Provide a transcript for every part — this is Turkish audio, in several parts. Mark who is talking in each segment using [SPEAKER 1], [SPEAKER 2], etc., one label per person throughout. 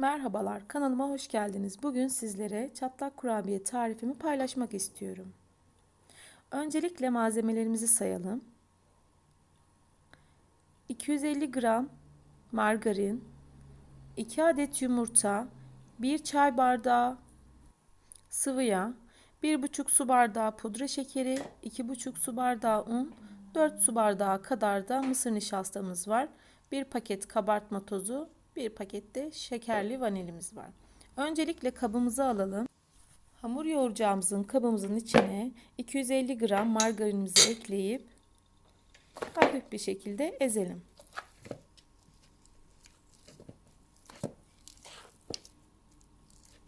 [SPEAKER 1] Merhabalar, kanalıma hoş geldiniz. Bugün sizlere çatlak kurabiye tarifimi paylaşmak istiyorum. Öncelikle malzemelerimizi sayalım. 250 gram margarin, 2 adet yumurta, 1 çay bardağı sıvı yağ, 1,5 su bardağı pudra şekeri, 2,5 su bardağı un, 4 su bardağı kadar da mısır nişastamız var. 1 paket kabartma tozu, bir pakette şekerli vanilimiz var. Öncelikle kabımızı alalım. Hamur yoğuracağımızın kabımızın içine 250 gram margarinimizi ekleyip hafif bir şekilde ezelim.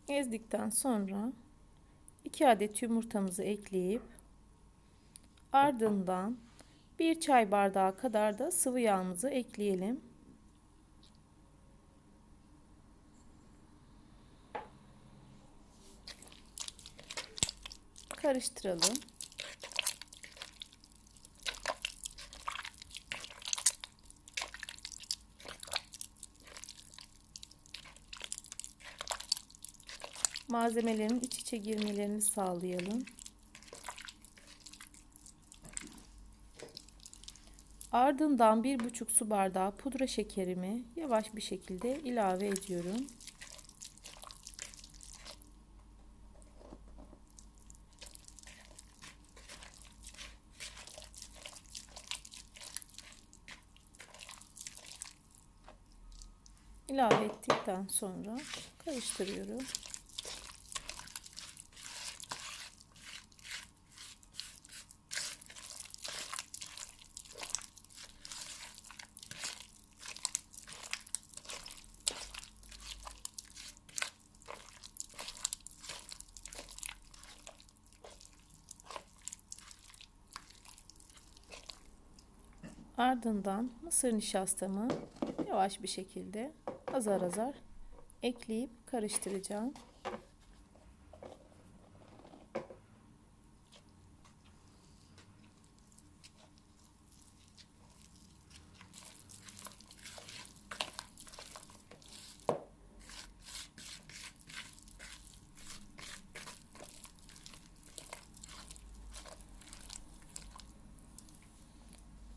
[SPEAKER 1] Ezdikten sonra 2 adet yumurtamızı ekleyip ardından 1 çay bardağı kadar da sıvı yağımızı ekleyelim. Karıştıralım. Malzemelerin iç içe girmelerini sağlayalım. Ardından bir buçuk su bardağı pudra şekerimi yavaş bir şekilde ilave ediyorum. İlave ettikten sonra karıştırıyorum. Ardından mısır nişastamı yavaş bir şekilde azar azar ekleyip karıştıracağım.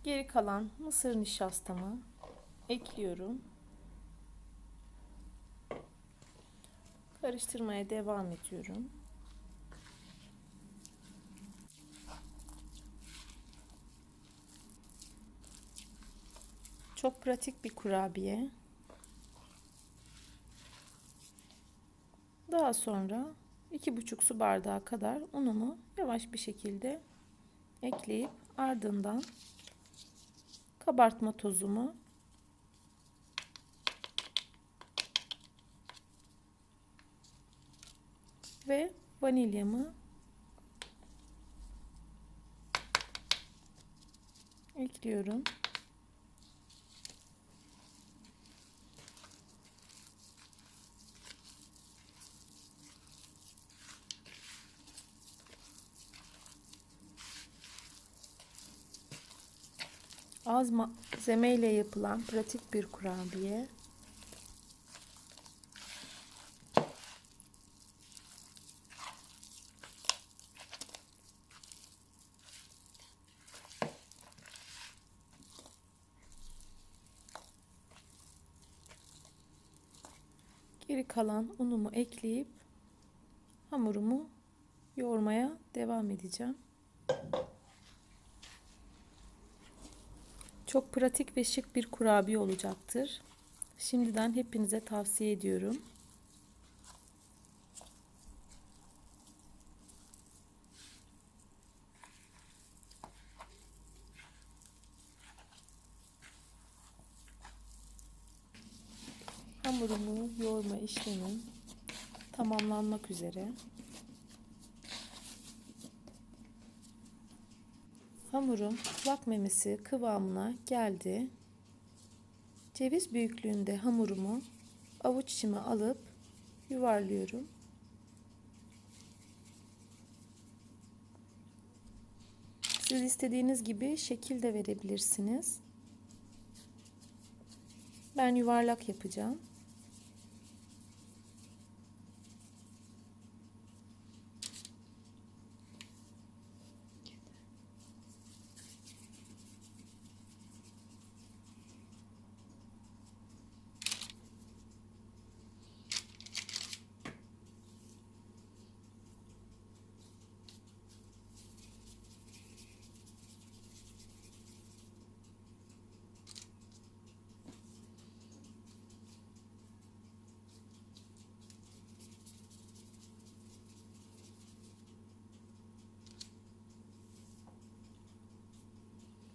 [SPEAKER 1] Geri kalan mısır nişastamı ekliyorum. Karıştırmaya devam ediyorum. Çok pratik bir kurabiye. Daha sonra iki buçuk su bardağı kadar unumu yavaş bir şekilde ekleyip ardından kabartma tozumu ve vanilyamı ekliyorum. Az malzeme ile yapılan pratik bir kurabiye. Geri kalan unumu ekleyip hamurumu yoğurmaya devam edeceğim. Çok pratik ve şık bir kurabiye olacaktır. Şimdiden hepinize tavsiye ediyorum. Hamurumu yoğurma işlemim tamamlanmak üzere. Hamurum kulak memesi kıvamına geldi. Ceviz büyüklüğünde hamurumu avuç içime alıp yuvarlıyorum. Siz istediğiniz gibi şekil de verebilirsiniz. Ben yuvarlak yapacağım.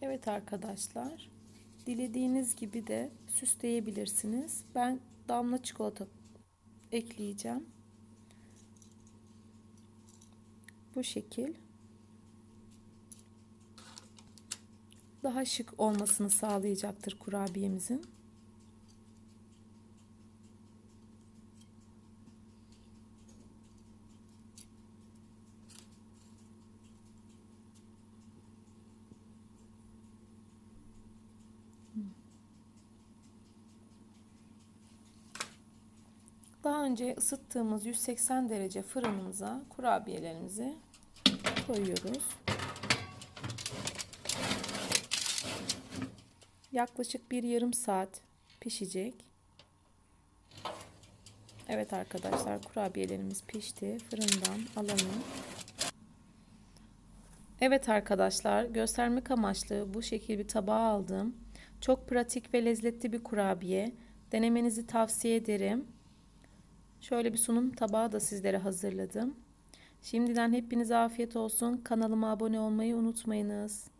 [SPEAKER 1] Evet arkadaşlar. Dilediğiniz gibi de süsleyebilirsiniz. Ben damla çikolata ekleyeceğim. Bu şekil. Daha şık olmasını sağlayacaktır kurabiyemizin. Daha önce ısıttığımız 180 derece fırınımıza kurabiyelerimizi koyuyoruz. Yaklaşık bir yarım saat pişecek. Evet arkadaşlar kurabiyelerimiz pişti. Fırından alalım. Evet arkadaşlar göstermek amaçlı bu şekil bir tabağa aldım. Çok pratik ve lezzetli bir kurabiye. Denemenizi tavsiye ederim. Şöyle bir sunum tabağı da sizlere hazırladım. Şimdiden hepinize afiyet olsun. Kanalıma abone olmayı unutmayınız.